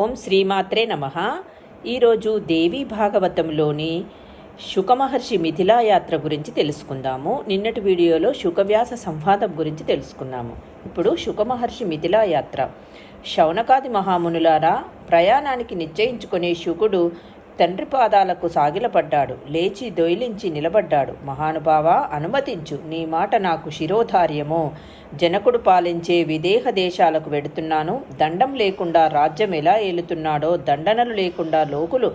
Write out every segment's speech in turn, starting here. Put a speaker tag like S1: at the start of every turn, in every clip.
S1: ఓం శ్రీమాత్రే నమ. ఈరోజు దేవీ భాగవతంలోని శుకమహర్షి మిథిలా యాత్ర గురించి తెలుసుకుందాము. నిన్నటి వీడియోలో శుకవ్యాస సంవాదం గురించి తెలుసుకున్నాము. ఇప్పుడు శుకమహర్షి మిథిలా యాత్ర. శౌనకాది మహామునులారా ప్రయాణానికి నిశ్చయించుకునే శుకుడు తండ్రి పాదాలకు సాగిలపడ్డాడు. లేచి దొయిలించి నిలబడ్డాడు. మహానుభావ అనుమతించు. నీ మాట నాకు శిరోధార్యము. జనకుడు పాలించే విదేహ దేశాలకు వెడుతున్నాను. దండం లేకుండా రాజ్యం ఎలా ఏలుతున్నాడో దండనలు లేకుండా లోకులు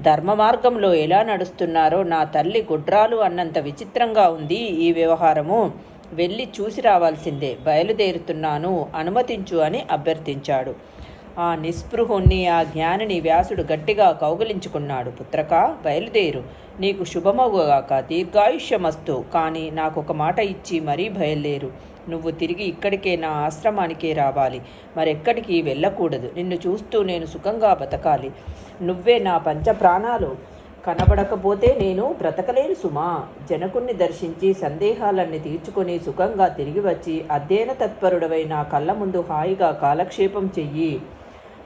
S1: ధర్మ మార్గంలో ఎలా నడుస్తున్నారో నా తల్లి గుడ్రాలు అన్నంత విచిత్రంగా ఉంది ఈ వ్యవహారము. వెళ్ళి చూసి రావాల్సిందే. బయలుదేరుతున్నాను. అనుమతించు అని అభ్యర్థించాడు. ఆ నిస్పృహుణ్ణి ఆ జ్ఞానిని వ్యాసుడు గట్టిగా కౌగిలించుకున్నాడు. పుత్రక బయలుదేరు. నీకు శుభమగుగాక దీర్ఘాయుష్యమస్తు. కానీ నాకు ఒక మాట ఇచ్చి మరీ బయలుదేరు. నువ్వు తిరిగి ఇక్కడికే నా ఆశ్రమానికే రావాలి. మరెక్కడికి వెళ్ళకూడదు. నిన్ను చూస్తూ నేను సుఖంగా బతకాలి. నువ్వే నా పంచ ప్రాణాలు కనబడకపోతే నేను బ్రతకలేను సుమా. జనకుణ్ణి దర్శించి సందేహాలన్నీ తీర్చుకొని సుఖంగా తిరిగి వచ్చి అధ్యయన తత్పరుడవై నా కళ్ళ ముందు హాయిగా కాలక్షేపం చెయ్యి.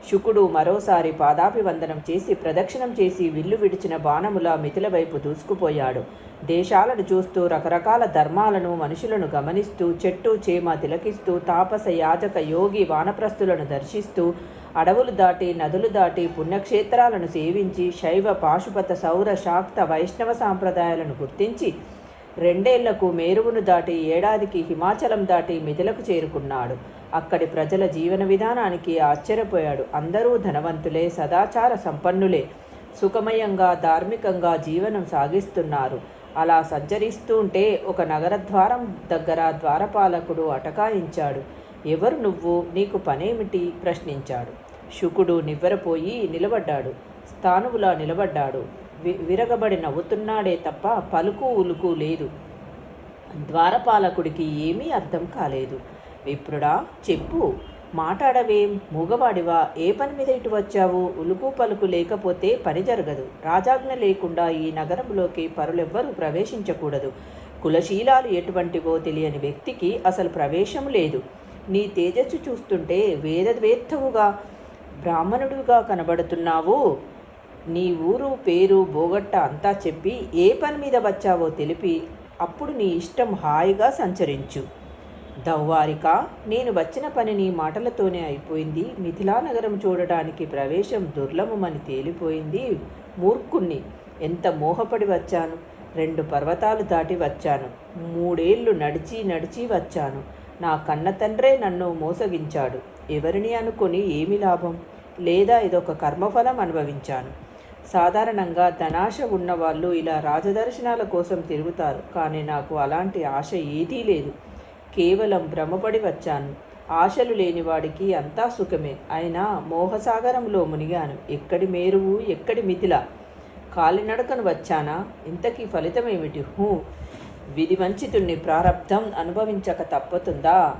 S1: శుకుడు మరోసారి పాదాభివందనం చేసి ప్రదక్షిణం చేసి విల్లు విడిచిన బాణముల మిథిల వైపు దూసుకుపోయాడు. దేశాలను చూస్తూ రకరకాల ధర్మాలను మనుషులను గమనిస్తూ చెట్టు చేమ తిలకిస్తూ తాపస యాజక యోగి వానప్రస్తులను దర్శిస్తూ అడవులు దాటి నదులు దాటి పుణ్యక్షేత్రాలను సేవించి శైవ పాశుపత సౌర శాక్త వైష్ణవ సాంప్రదాయాలను గుర్తించి రెండేళ్ళకు మేరువును దాటి ఏడాదికి హిమాచలం దాటి మిథిలకు చేరుకున్నాడు. అక్కడి ప్రజల జీవన విధానానికి ఆశ్చర్యపోయాడు. అందరూ ధనవంతులే సదాచార సంపన్నులే. సుఖమయంగా ధార్మికంగా జీవనం సాగిస్తున్నారు. అలా సంచరిస్తూ ఉంటే ఒక నగర ద్వారం దగ్గర ద్వారపాలకుడు అటకాయించాడు. ఎవరు నువ్వు? నీకు పనేమిటి? ప్రశ్నించాడు. శుకుడు నివ్వెరపోయి నిలబడ్డాడు. స్థానువులా నిలబడ్డాడు. విరగబడి నవ్వుతున్నాడే తప్ప పలుకు ఉలుకు లేదు. ద్వారపాలకుడికి ఏమీ అర్థం కాలేదు. విప్రుడా చెప్పు. మాట్లాడవేం మూగవాడివా? ఏ పని మీద ఇటు వచ్చావు? ఉలుకు పలుకు లేకపోతే పని జరగదు. రాజాజ్ఞ లేకుండా ఈ నగరంలోకి పరులెవ్వరూ ప్రవేశించకూడదు. కులశీలాలు ఎటువంటివో తెలియని వ్యక్తికి అసలు ప్రవేశం లేదు. నీ తేజస్సు చూస్తుంటే వేదవేత్తవుగా బ్రాహ్మణుడిగా కనబడుతున్నావు. నీ ఊరు పేరు బోగట్ట అంతా చెప్పి ఏ పని మీద వచ్చావో తెలిపి అప్పుడు నీ ఇష్టం హాయిగా సంచరించు. దౌవారిక నేను వచ్చిన పని నీ మాటలతోనే అయిపోయింది. మిథిలా నగరం చూడడానికి ప్రవేశం దుర్లభమని తేలిపోయింది మూర్ఖుణ్ణి. ఎంత మోహపడి వచ్చాను? రెండు పర్వతాలు దాటి వచ్చాను. మూడేళ్ళు నడిచి నడిచి వచ్చాను. నా కన్న తండ్రే నన్ను మోసగించాడు. ఎవరిని అనుకొని ఏమి లాభం? లేదా ఇదొక కర్మఫలం అనుభవించాను. సాధారణంగా ధనాశ ఉన్నవాళ్ళు ఇలా రాజదర్శనాల కోసం తిరుగుతారు కానీ నాకు అలాంటి ఆశ ఏదీ లేదు. కేవలం భ్రమపడి వచ్చాను. ఆశలు లేనివాడికి అంతా సుఖమే. అయినా మోహసాగరంలో మునిగాను. ఎక్కడి మేరువు ఎక్కడి మిథిల? కాలినడకను వచ్చానా? ఇంతకీ ఫలితమేమిటి? హూ విధి వంచితుణ్ణి ప్రారంధం అనుభవించక తప్పుతుందా?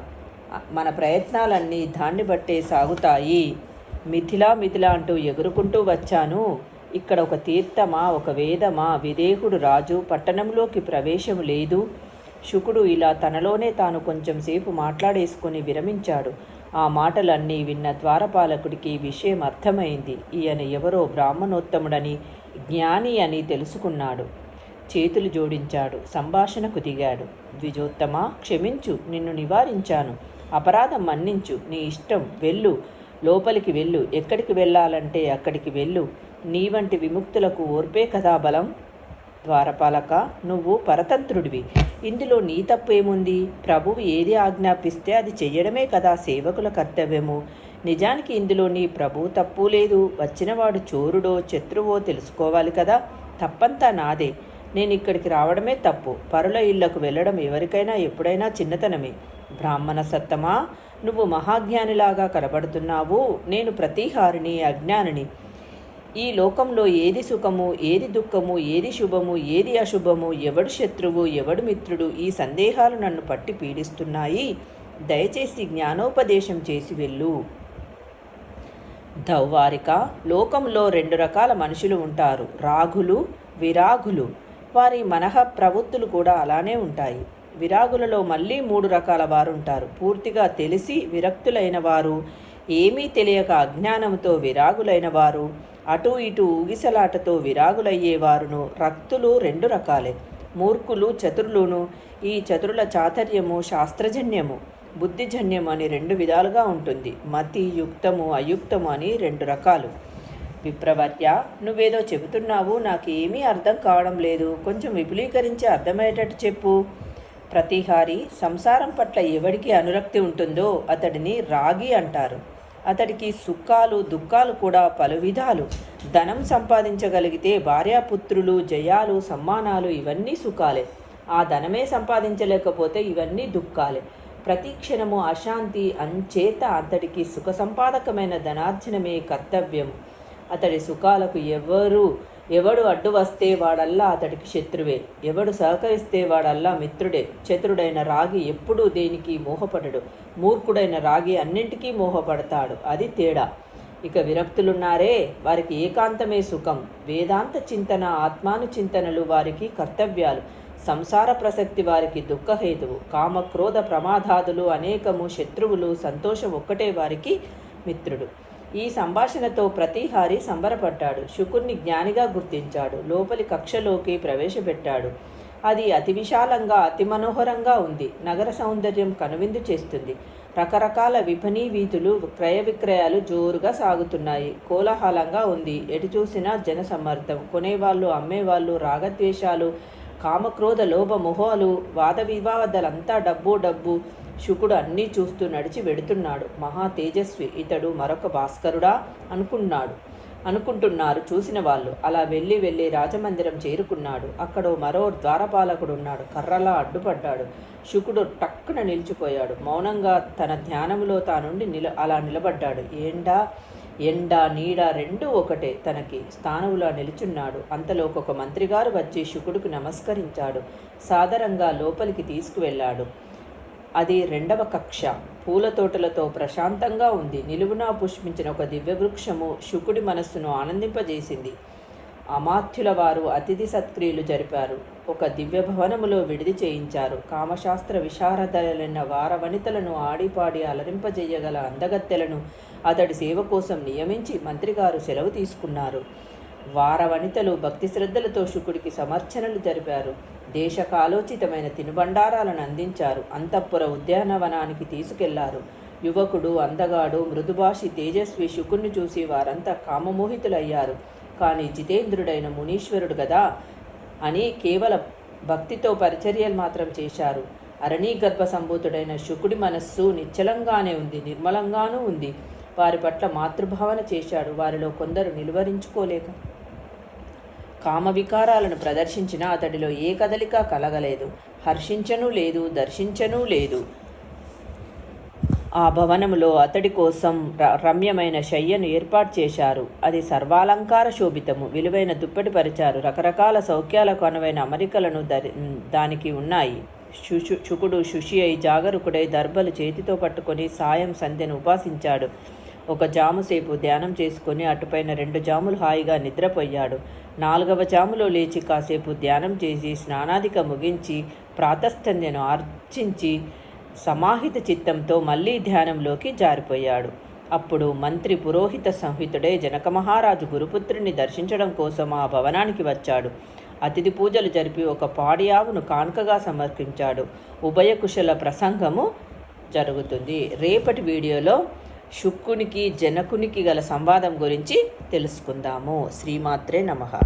S1: మన ప్రయత్నాలన్నీ దాన్ని బట్టే సాగుతాయి. మిథిలా మిథిలా అంటూ ఎగురుకుంటూ వచ్చాను. ఇక్కడ ఒక తీర్థమా ఒక వేదమా విదేహుడు రాజు పట్టణంలోకి ప్రవేశం లేదు. శుకుడు ఇలా తనలోనే తాను కొంచెం సేపు మాట్లాడేసుకుని విరమించాడు. ఆ మాటలన్నీ విన్న ద్వారపాలకుడికి విషయం అర్థమైంది. ఈయన ఎవరో బ్రాహ్మణోత్తముడని జ్ఞాని అని తెలుసుకున్నాడు. చేతులు జోడించాడు సంభాషణకు దిగాడు. ద్విజోత్తమా క్షమించు నిన్ను నివారించాను. అపరాధం మన్నించు నీ ఇష్టం వెళ్ళు. లోపలికి వెళ్ళు. ఎక్కడికి వెళ్ళాలంటే అక్కడికి వెళ్ళు. నీ వంటి విముక్తులకు ఓర్పే కదా బలం? ద్వారపాలక నువ్వు పరతంత్రుడివి. ఇందులో నీ తప్పు ఏముంది? ప్రభువు ఏది ఆజ్ఞాపిస్తే అది చెయ్యడమే కదా సేవకుల కర్తవ్యము. నిజానికి ఇందులో నీ ప్రభు తప్పు లేదు. వచ్చినవాడు చోరుడో శత్రువో తెలుసుకోవాలి కదా. తప్పంతా నాదే. నేను ఇక్కడికి రావడమే తప్పు. పరుల ఇళ్ళకు వెళ్ళడం ఎవరికైనా ఎప్పుడైనా చిన్నతనమే. బ్రాహ్మణ సత్తమా? నువ్వు మహాజ్ఞానిలాగా కనబడుతున్నావు నేను ప్రతిహారిని అజ్ఞానిని. ఈ లోకంలో ఏది సుఖము ఏది దుఃఖము ఏది శుభము ఏది అశుభము ఎవడు శత్రువు ఎవడు మిత్రుడు ఈ సందేహాలు నన్ను పట్టి పీడిస్తున్నాయి. దయచేసి జ్ఞానోపదేశం చేసి వెళ్ళు. దౌవారిక లోకంలో రెండు రకాల మనుషులు ఉంటారు. రాగులు విరాగులు వారి మనహ ప్రవృత్తులు కూడా అలానే ఉంటాయి. విరాగులలో మళ్ళీ మూడు రకాల వారు ఉంటారు పూర్తిగా తెలిసి విరక్తులైన వారు ఏమీ తెలియక అజ్ఞానంతో విరాగులైన వారు అటు ఇటు ఊగిసలాటతో విరాగులయ్యేవారును రక్తులు రెండు రకాలే. మూర్ఖులు చతురులును ఈ చతురుల చాతుర్యము శాస్త్రజన్యము బుద్ధిజన్యము అని రెండు విధాలుగా ఉంటుంది. మతి యుక్తము అయుక్తము అని రెండు రకాలు. విప్రవర్య నువ్వేదో చెబుతున్నావు నాకు ఏమీ అర్థం కావడం లేదు కొంచెం విపులీకరించి అర్థమయ్యేటట్టు చెప్పు. ప్రతిహారి సంసారం పట్ల ఎవడికి అనురక్తి ఉంటుందో అతడిని రాగి అంటారు. అతడికి సుఖాలు దుఃఖాలు కూడా పలు విధాలు. ధనం సంపాదించగలిగితే భార్యాపుత్రులు జయాలు సమ్మానాలు ఇవన్నీ సుఖాలే. ఆ ధనమే సంపాదించలేకపోతే ఇవన్నీ దుఃఖాలే. ప్రతి క్షణము అశాంతి అంచేత అతడికి సుఖ సంపాదకమైన ధనార్జనమే కర్తవ్యం అతడి సుఖాలకు ఎవరు ఎవడు అడ్డు వస్తే వాడల్లా అతడికి శత్రువే. ఎవడు సహకరిస్తే వాడల్లా మిత్రుడే. చతురుడైన రాగి ఎప్పుడూ దేనికి మోహపడడు. మూర్ఖుడైన రాగి అన్నింటికీ మోహపడతాడు. అది తేడా. ఇక విరక్తులున్నారే వారికి ఏకాంతమే సుఖం. వేదాంత చింతన ఆత్మాను చింతనలు వారికి కర్తవ్యాలు. సంసార ప్రసక్తి వారికి దుఃఖహేతువు. కామక్రోధ ప్రమాదాదులు అనేకము శత్రువులు సంతోషం ఒక్కటే వారికి మిత్రుడు. ఈ సంభాషణతో ప్రతిహారి సంబరపడ్డాడు. శుకుర్ని జ్ఞానిగా గుర్తించాడు. లోపలి కక్షలోకి ప్రవేశపెట్టాడు. అది అతి విశాలంగా అతి మనోహరంగా ఉంది. నగర సౌందర్యం కనువిందు చేస్తుంది. రకరకాల విపణీ వీధులు క్రయ విక్రయాలు జోరుగా సాగుతున్నాయి. కోలాహలంగా ఉంది. ఎటు చూసినా జనసమ్మర్దం కొనేవాళ్ళు అమ్మేవాళ్ళు రాగద్వేషాలు కామక్రోధ లోభ మొహాలు వాద వివాదాలంతా డబ్బు డబ్బు. శుకుడు అన్నీ చూస్తూ నడిచి వెడుతున్నాడు. మహా తేజస్వి. ఇతడు మరొక భాస్కరుడా? అనుకున్నాడు. అనుకుంటున్నారు చూసిన వాళ్ళు. అలా వెళ్ళి వెళ్ళి రాజమందిరం చేరుకున్నాడు. అక్కడ మరో ద్వారపాలకుడు ఉన్నాడు కర్రలా అడ్డుపడ్డాడు. శుకుడు టక్కున నిలిచిపోయాడు. మౌనంగా తన ధ్యానంలో తానుండి నిల అలా నిలబడ్డాడు. ఏండా? ఎండ నీడ రెండు ఒకటే తనకి. స్థానములా నిలుచున్నాడు. అంతలో ఒక మంత్రిగారు వచ్చి శుకుడికి నమస్కరించాడు. సాదరంగా లోపలికి తీసుకువెళ్ళాడు. అది రెండవ కక్ష. పూల తోటలతో ప్రశాంతంగా ఉంది. నిలువునా పుష్పించిన ఒక దివ్యవృక్షము శుకుడి మనస్సును ఆనందింపజేసింది. అమాత్యుల వారు అతిథి సత్క్రియలు జరిపారు. ఒక దివ్య భవనములో విడిది చేయించారు. కామశాస్త్ర విశారదలైన వార వనితలను ఆడిపాడి అలరింపజేయగల అందగత్తెలను అతడి సేవ కోసం నియమించి మంత్రిగారు సెలవు తీసుకున్నారు. వార వనితలు భక్తి శ్రద్ధలతో శుకుడికి సమర్చనలు జరిపారు. దేశకాలోచితమైన తినుబండారాలను అందించారు. అంతఃపుర ఉద్యానవనానికి తీసుకెళ్ళారు. యువకుడు అందగాడు మృదుభాషి తేజస్వి శుకుణ్ణి చూసి వారంతా కామమోహితులయ్యారు. కానీ జితేంద్రుడైన మునీశ్వరుడు కదా అని కేవల భక్తితో పరిచర్యలు మాత్రం చేశారు. అరణీగర్భ సంభూతుడైన శుకుడి మనస్సు నిశ్చలంగానే ఉంది నిర్మలంగానూ ఉంది. వారి పట్ల మాతృభావన చేశాడు. వారిలో కొందరు నిలువరించుకోలేక కామ వికారాలను ప్రదర్శించిన అతడిలో ఏ కదలిక కలగలేదు. హర్షించను లేదు దర్శించనూ లేదు. ఆ భవనములో అతడి కోసం రమ్యమైన శయ్యను ఏర్పాటు చేశారు. అది సర్వాలంకార శోభితము విలువైన దుప్పటి పరిచారు రకరకాల సౌఖ్యాలకు అనువైన అమరికలను దానికి ఉన్నాయి. శుషు శుకుడు శుషి అయి జాగరుకుడై దర్భలు చేతితో పట్టుకొని సాయం సంధ్యను ఉపాసించాడు. ఒక జాముసేపు ధ్యానం చేసుకుని అటుపైన రెండు జాములు హాయిగా నిద్రపోయాడు. నాలుగవ జాములో లేచి కాసేపు ధ్యానం చేసి స్నానాదిక ముగించి ప్రాతస్థన్యను ఆర్చించి సమాహిత చిత్తంతో మళ్ళీ ధ్యానంలోకి జారిపోయాడు. అప్పుడు మంత్రి పురోహిత సంహితుడే జనక మహారాజు గురుపుత్రుని దర్శించడం కోసం ఆ భవనానికి వచ్చాడు. అతిథి పూజలు జరిపి ఒక పాడియావును కానుకగా సమర్పించాడు. ఉభయకుశల ప్రసంగము జరుగుతుంది. రేపటి వీడియోలో శుక్కునికి జనకునికి గల సంవాదం గురించి తెలుసుకుందాము. శ్రీమాత్రే నమ.